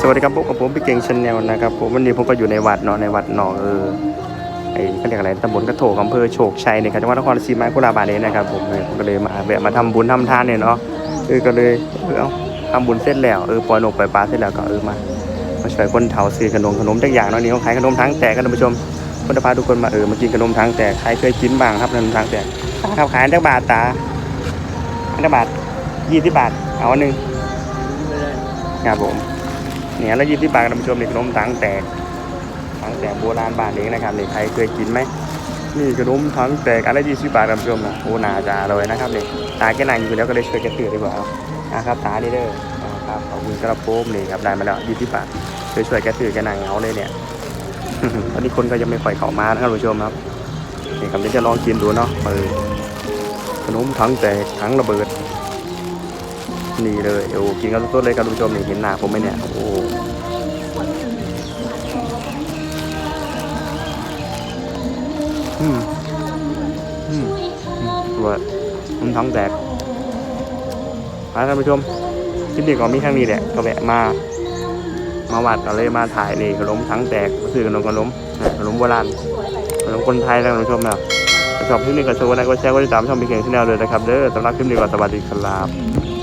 สวัสดีครับพบกับผมพี่เก่งชาแนลนะครับผมวันนี้ผมก็อยู่ในวัดเนาะในวัดหนองเออไอ้เขาเรียกอะไรตำบลกระโถกอำเภอโชคชัยเนี่ยครับจังหวัดนครศรีมราชกุลาบาเนี่ยนะครับผมเลยผมก็เลยมาแวะมาทำบุญทำทานเนี่ยเนาะเออก็เลยเออเอาทำบุญเสร็จแล้วเออปล่อยนกปล่อยปลาเสร็จแล้วก็เออมามาช่วยคนเฒ่าซื้อขนมขนมทุกอย่างเนาะนี่เขาขายขนมทั้งแตกกันท่านผู้ชมคนจะพาทุกคนมาเออมากินขนมทั้งแตกใครเคยกินบ้างครับขนมทั้งแตกตาครับขายอันเท่าบาทตาอันเท่าบาทยี่สิบบาทเอาอันหนึ่งครับผม เนี่ยแล้วยี่สิบบาทท่านผู้ชมนี่ขนมถังแตกถังแตกโบราณบ้านเองนะครับนี่ใครเคยกินไหมนี่ขนมถังแตกอะไรยี่สิบบาทท่านผู้ชมนะโอ้นาจะอร่อยนะครับนี่ตาแกนังอยู่แล้วก็เลยช่วยแกถือดีกว่าอานะครับตานี่เด้อนะครับขอบคุณกระโปรงนี่ครับได้มาแล้วยี่สิบบาทช่วยช่วยแกถือแกนังเอาเลยเนี่ยตอนนี้คนก็ยังไม่ค่อยเข้ามานะครับท่านผู้ชมครับนี่ครับเดี๋ยวจะลองกินดูเนาะเออขนมถังแตกถังระเบิด นี่เลยโอ้กินกันสดๆเลยครับท่านผู้ชมนี่เห็นหน้าผมไหมเนี่ยโอ้อืมอืมอืมตัวมันท้องแตกมาท่านผู้ชมคลิปนี้ก็มีแค่นี้แหละก็แวะมา มาวัดก็เลยมาถ่ายนี่ขนมทั้งแตกก็คือขนมขนมขนมโบราณขนมคนไทยนะท่านผู้ชมนะถ้าชอบคลิปนี้ก็ชมกันนะก็แชร์ก็ติดตามช่องพีเก่งชาแนลเลยนะครับเด้อสำหรับคลิปนี้ก็สวัสดีครับ